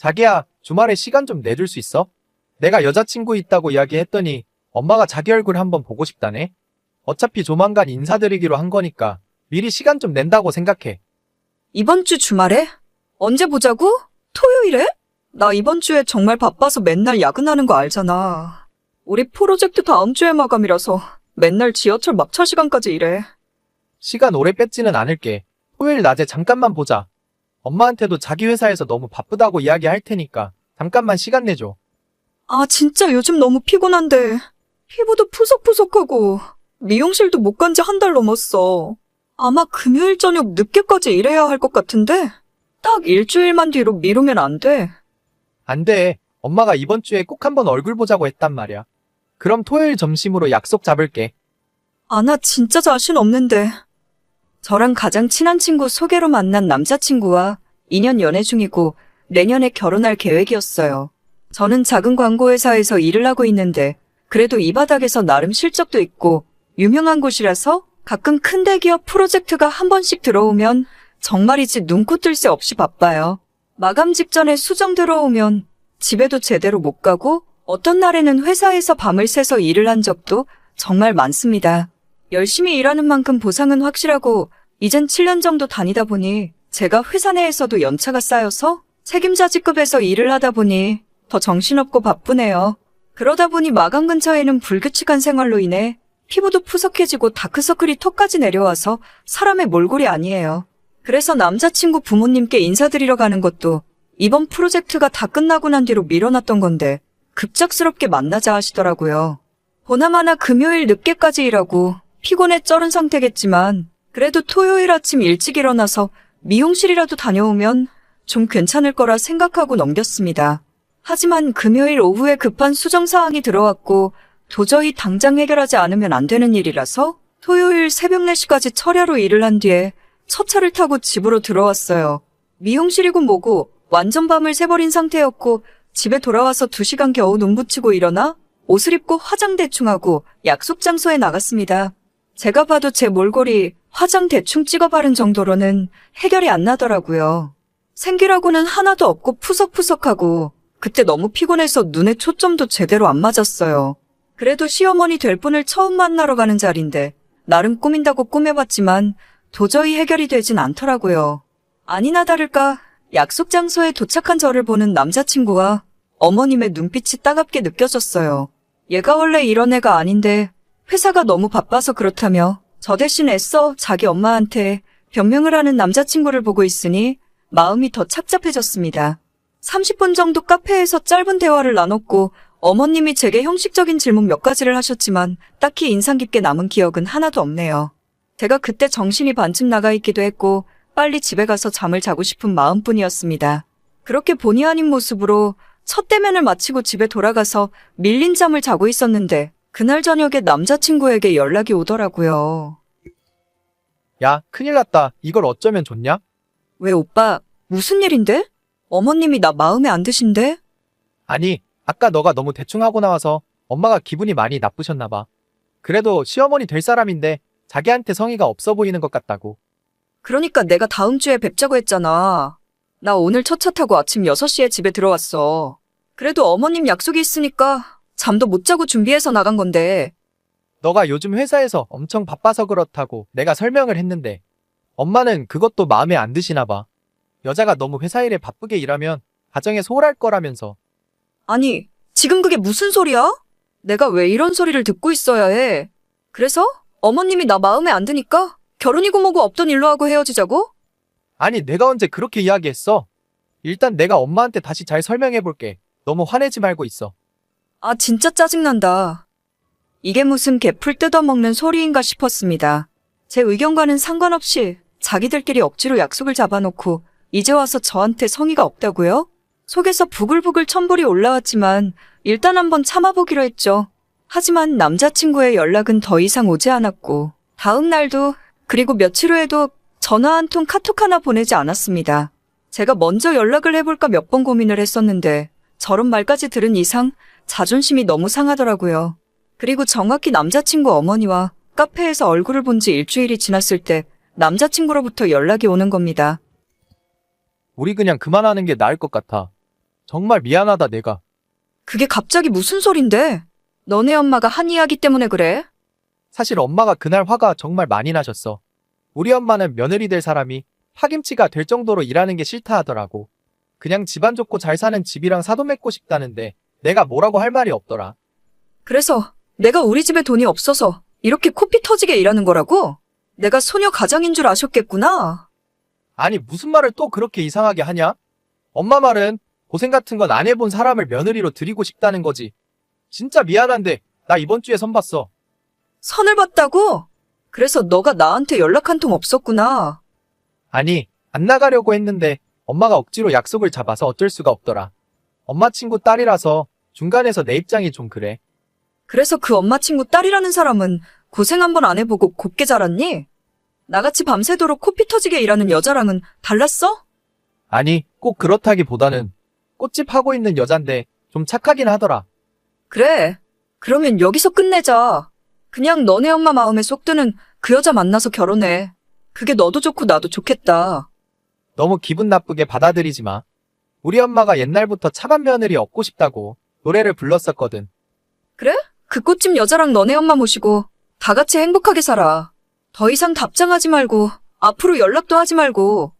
자기야, 주말에 시간 좀 내줄 수 있어? 내가 여자친구 있다고 이야기했더니 엄마가 자기 얼굴 한번 보고 싶다네. 어차피 조만간 인사드리기로 한 거니까 미리 시간 좀 낸다고 생각해. 이번 주 주말에? 언제 보자고? 토요일에? 나 이번 주에 정말 바빠서 맨날 야근하는 거 알잖아. 우리 프로젝트 다음 주에 마감이라서 맨날 지하철 막차 시간까지 일해. 시간 오래 뺏지는 않을게. 토요일 낮에 잠깐만 보자. 엄마한테도 자기 회사에서 너무 바쁘다고 이야기할 테니까 잠깐만 시간 내줘. 아, 진짜 요즘 너무 피곤한데. 피부도 푸석푸석하고, 미용실도 못 간 지 한 달 넘었어. 아마 금요일 저녁 늦게까지 일해야 할 것 같은데, 딱 일주일만 뒤로 미루면 안 돼. 안 돼. 엄마가 이번 주에 꼭 한번 얼굴 보자고 했단 말이야. 그럼 토요일 점심으로 약속 잡을게. 아, 나 진짜 자신 없는데. 저랑 가장 친한 친구 소개로 만난 남자친구와 2년 연애 중이고 내년에 결혼할 계획이었어요. 저는 작은 광고회사에서 일을 하고 있는데 그래도 이 바닥에서 나름 실적도 있고 유명한 곳이라서 가끔 큰 대기업 프로젝트가 한 번씩 들어오면 정말이지 눈코 뜰 새 없이 바빠요. 마감 직전에 수정 들어오면 집에도 제대로 못 가고 어떤 날에는 회사에서 밤을 새서 일을 한 적도 정말 많습니다. 열심히 일하는 만큼 보상은 확실하고 이젠 7년 정도 다니다 보니 제가 회사 내에서도 연차가 쌓여서 책임자 직급에서 일을 하다 보니 더 정신없고 바쁘네요. 그러다 보니 마감 근처에는 불규칙한 생활로 인해 피부도 푸석해지고 다크서클이 턱까지 내려와서 사람의 몰골이 아니에요. 그래서 남자친구 부모님께 인사드리러 가는 것도 이번 프로젝트가 다 끝나고 난 뒤로 밀어놨던 건데 급작스럽게 만나자 하시더라고요. 보나마나 금요일 늦게까지 일하고 피곤해 쩔은 상태겠지만 그래도 토요일 아침 일찍 일어나서 미용실이라도 다녀오면 좀 괜찮을 거라 생각하고 넘겼습니다. 하지만 금요일 오후에 급한 수정 사항이 들어왔고 도저히 당장 해결하지 않으면 안 되는 일이라서 토요일 새벽 4시까지 철야로 일을 한 뒤에 첫 차를 타고 집으로 들어왔어요. 미용실이고 뭐고 완전 밤을 새버린 상태였고 집에 돌아와서 2시간 겨우 눈 붙이고 일어나 옷을 입고 화장 대충 하고 약속 장소에 나갔습니다. 제가 봐도 제 몰골이 화장 대충 찍어 바른 정도로는 해결이 안 나더라고요. 생기라고는 하나도 없고 푸석푸석하고 그때 너무 피곤해서 눈에 초점도 제대로 안 맞았어요. 그래도 시어머니 될 분을 처음 만나러 가는 자리인데 나름 꾸민다고 꾸며봤지만 도저히 해결이 되진 않더라고요. 아니나 다를까 약속 장소에 도착한 저를 보는 남자친구와 어머님의 눈빛이 따갑게 느껴졌어요. 얘가 원래 이런 애가 아닌데 회사가 너무 바빠서 그렇다며 저 대신 애써 자기 엄마한테 변명을 하는 남자친구를 보고 있으니 마음이 더 착잡해졌습니다. 30분 정도 카페에서 짧은 대화를 나눴고 어머님이 제게 형식적인 질문 몇 가지를 하셨지만 딱히 인상 깊게 남은 기억은 하나도 없네요. 제가 그때 정신이 반쯤 나가 있기도 했고 빨리 집에 가서 잠을 자고 싶은 마음뿐이었습니다. 그렇게 본의 아닌 모습으로 첫 대면을 마치고 집에 돌아가서 밀린 잠을 자고 있었는데 그날 저녁에 남자친구에게 연락이 오더라고요. 야, 큰일 났다. 이걸 어쩌면 좋냐? 왜 오빠 무슨 일인데? 어머님이 나 마음에 안 드신데? 아니, 아까 너가 너무 대충 하고 나와서 엄마가 기분이 많이 나쁘셨나 봐. 그래도 시어머니 될 사람인데 자기한테 성의가 없어 보이는 것 같다고. 그러니까 내가 다음 주에 뵙자고 했잖아. 나 오늘 첫 차 타고 아침 6시에 집에 들어왔어. 그래도 어머님 약속이 있으니까 잠도 못 자고 준비해서 나간 건데. 너가 요즘 회사에서 엄청 바빠서 그렇다고 내가 설명을 했는데 엄마는 그것도 마음에 안 드시나 봐. 여자가 너무 회사 일에 바쁘게 일하면 가정에 소홀할 거라면서. 아니, 지금 그게 무슨 소리야? 내가 왜 이런 소리를 듣고 있어야 해? 그래서 어머님이 나 마음에 안 드니까 결혼이고 뭐고 없던 일로 하고 헤어지자고? 아니, 내가 언제 그렇게 이야기했어? 일단 내가 엄마한테 다시 잘 설명해 볼게. 너무 화내지 말고 있어. 아, 진짜 짜증난다. 이게 무슨 개풀 뜯어먹는 소리인가 싶었습니다. 제 의견과는 상관없이 자기들끼리 억지로 약속을 잡아놓고 이제 와서 저한테 성의가 없다고요? 속에서 부글부글 천불이 올라왔지만 일단 한번 참아보기로 했죠. 하지만 남자친구의 연락은 더 이상 오지 않았고 다음 날도 그리고 며칠 후에도 전화 한 통 카톡 하나 보내지 않았습니다. 제가 먼저 연락을 해볼까 몇 번 고민을 했었는데 저런 말까지 들은 이상 자존심이 너무 상하더라고요. 그리고 정확히 남자친구 어머니와 카페에서 얼굴을 본 지 일주일이 지났을 때 남자친구로부터 연락이 오는 겁니다. 우리 그냥 그만하는 게 나을 것 같아. 정말 미안하다, 내가. 그게 갑자기 무슨 소린데? 너네 엄마가 한 이야기 때문에 그래? 사실 엄마가 그날 화가 정말 많이 나셨어. 우리 엄마는 며느리 될 사람이 파김치가 될 정도로 일하는 게 싫다 하더라고. 그냥 집안 좋고 잘 사는 집이랑 사돈 맺고 싶다는데 내가 뭐라고 할 말이 없더라. 그래서 내가 우리 집에 돈이 없어서 이렇게 코피 터지게 일하는 거라고? 내가 소녀 가장인 줄 아셨겠구나. 아니 무슨 말을 또 그렇게 이상하게 하냐? 엄마 말은 고생 같은 건 안 해본 사람을 며느리로 드리고 싶다는 거지. 진짜 미안한데 나 이번 주에 선 봤어. 선을 봤다고? 그래서 너가 나한테 연락 한 통 없었구나. 아니 안 나가려고 했는데 엄마가 억지로 약속을 잡아서 어쩔 수가 없더라. 엄마 친구 딸이라서 중간에서 내 입장이 좀 그래. 그래서 그 엄마 친구 딸이라는 사람은 고생 한 번 안 해보고 곱게 자랐니? 나같이 밤새도록 코피 터지게 일하는 여자랑은 달랐어? 아니 꼭 그렇다기보다는 꽃집 하고 있는 여잔데 좀 착하긴 하더라. 그래. 그러면 여기서 끝내자. 그냥 너네 엄마 마음에 쏙 드는 그 여자 만나서 결혼해. 그게 너도 좋고 나도 좋겠다. 너무 기분 나쁘게 받아들이지 마. 우리 엄마가 옛날부터 차관 며느리 얻고 싶다고 노래를 불렀었거든. 그 꽃집 여자랑 너네 엄마 모시고 다 같이 행복하게 살아. 더 이상 답장하지 말고 앞으로 연락도 하지 말고.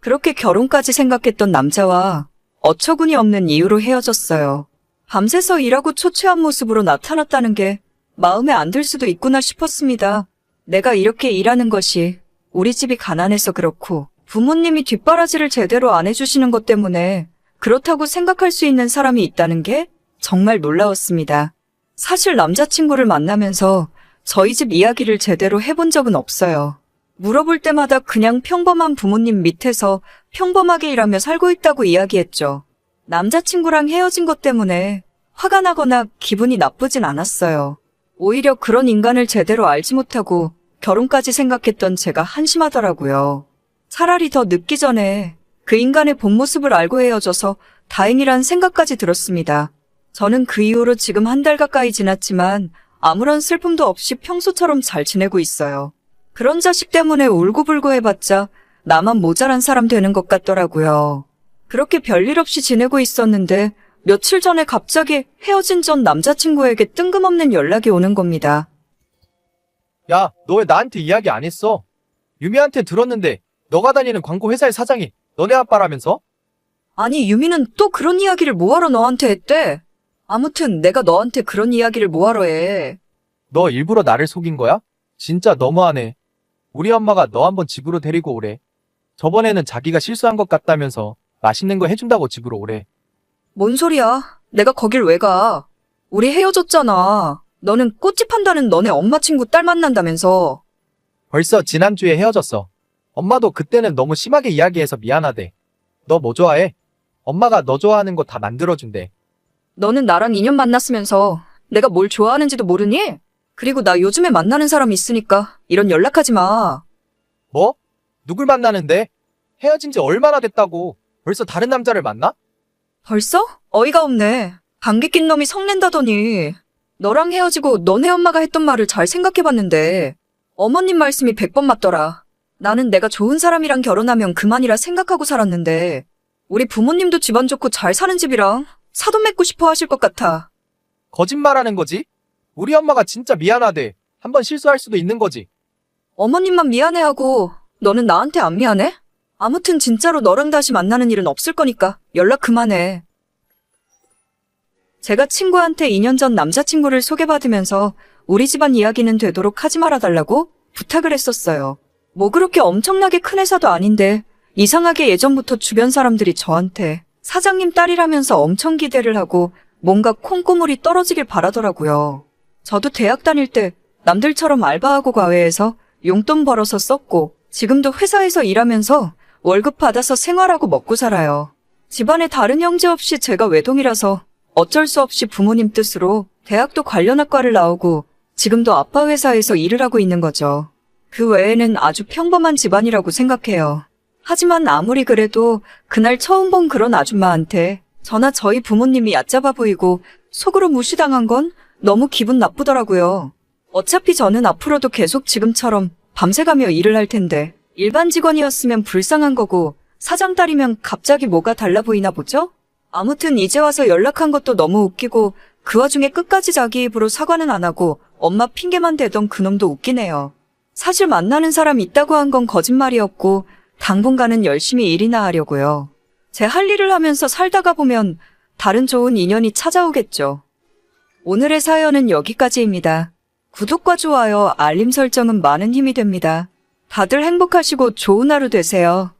그렇게 결혼까지 생각했던 남자와 어처구니 없는 이유로 헤어졌어요. 밤새서 일하고 초췌한 모습으로 나타났다는 게 마음에 안 들 수도 있구나 싶었습니다. 내가 이렇게 일하는 것이 우리 집이 가난해서 그렇고 부모님이 뒷바라지를 제대로 안 해주시는 것 때문에 그렇다고 생각할 수 있는 사람이 있다는 게 정말 놀라웠습니다. 사실 남자친구를 만나면서 저희 집 이야기를 제대로 해본 적은 없어요. 물어볼 때마다 그냥 평범한 부모님 밑에서 평범하게 일하며 살고 있다고 이야기했죠. 남자친구랑 헤어진 것 때문에 화가 나거나 기분이 나쁘진 않았어요. 오히려 그런 인간을 제대로 알지 못하고 결혼까지 생각했던 제가 한심하더라고요. 차라리 더 늦기 전에 그 인간의 본 모습을 알고 헤어져서 다행이란 생각까지 들었습니다. 저는 그 이후로 지금 한 달 가까이 지났지만 아무런 슬픔도 없이 평소처럼 잘 지내고 있어요. 그런 자식 때문에 울고불고 해봤자 나만 모자란 사람 되는 것 같더라고요. 그렇게 별일 없이 지내고 있었는데 며칠 전에 갑자기 헤어진 전 남자친구에게 뜬금없는 연락이 오는 겁니다. 야, 너 왜 나한테 이야기 안 했어? 유미한테 들었는데 너가 다니는 광고 회사의 사장이 너네 아빠라면서? 아니, 유미는 또 그런 이야기를 뭐하러 너한테 했대? 아무튼 내가 너한테 그런 이야기를 뭐하러 해. 너 일부러 나를 속인 거야? 진짜 너무하네. 우리 엄마가 너 한번 집으로 데리고 오래. 저번에는 자기가 실수한 것 같다면서 맛있는 거 해준다고 집으로 오래. 뭔 소리야? 내가 거길 왜 가? 우리 헤어졌잖아. 너는 꽃집 한다는 너네 엄마 친구 딸 만난다면서. 벌써 지난주에 헤어졌어. 엄마도 그때는 너무 심하게 이야기해서 미안하대. 너 뭐 좋아해? 엄마가 너 좋아하는 거 다 만들어준대. 너는 나랑 인연 만났으면서 내가 뭘 좋아하는지도 모르니? 그리고 나 요즘에 만나는 사람 있으니까 이런 연락하지 마. 뭐? 누굴 만나는데? 헤어진 지 얼마나 됐다고? 벌써 다른 남자를 만나? 벌써? 어이가 없네. 감기 낀 놈이 성낸다더니. 너랑 헤어지고 너네 엄마가 했던 말을 잘 생각해봤는데 어머님 말씀이 백번 맞더라. 나는 내가 좋은 사람이랑 결혼하면 그만이라 생각하고 살았는데 우리 부모님도 집안 좋고 잘 사는 집이랑 사돈 맺고 싶어 하실 것 같아. 거짓말하는 거지? 우리 엄마가 진짜 미안하대. 한번 실수할 수도 있는 거지. 어머님만 미안해하고 너는 나한테 안 미안해? 아무튼 진짜로 너랑 다시 만나는 일은 없을 거니까 연락 그만해. 제가 친구한테 2년 전 남자친구를 소개받으면서 우리 집안 이야기는 되도록 하지 말아달라고 부탁을 했었어요. 뭐 그렇게 엄청나게 큰 회사도 아닌데 이상하게 예전부터 주변 사람들이 저한테 사장님 딸이라면서 엄청 기대를 하고 뭔가 콩고물이 떨어지길 바라더라고요. 저도 대학 다닐 때 남들처럼 알바하고 과외해서 용돈 벌어서 썼고 지금도 회사에서 일하면서 월급 받아서 생활하고 먹고 살아요. 집안에 다른 형제 없이 제가 외동이라서 어쩔 수 없이 부모님 뜻으로 대학도 관련 학과를 나오고 지금도 아빠 회사에서 일을 하고 있는 거죠. 그 외에는 아주 평범한 집안이라고 생각해요. 하지만 아무리 그래도 그날 처음 본 그런 아줌마한테 저나 저희 부모님이 얕잡아 보이고 속으로 무시당한 건 너무 기분 나쁘더라고요. 어차피 저는 앞으로도 계속 지금처럼 밤새가며 일을 할 텐데 일반 직원이었으면 불쌍한 거고 사장 딸이면 갑자기 뭐가 달라 보이나 보죠? 아무튼 이제 와서 연락한 것도 너무 웃기고 그 와중에 끝까지 자기 입으로 사과는 안 하고 엄마 핑계만 대던 그놈도 웃기네요. 사실 만나는 사람 있다고 한 건 거짓말이었고 당분간은 열심히 일이나 하려고요. 제 할 일을 하면서 살다가 보면 다른 좋은 인연이 찾아오겠죠. 오늘의 사연은 여기까지입니다. 구독과 좋아요, 알림 설정은 많은 힘이 됩니다. 다들 행복하시고 좋은 하루 되세요.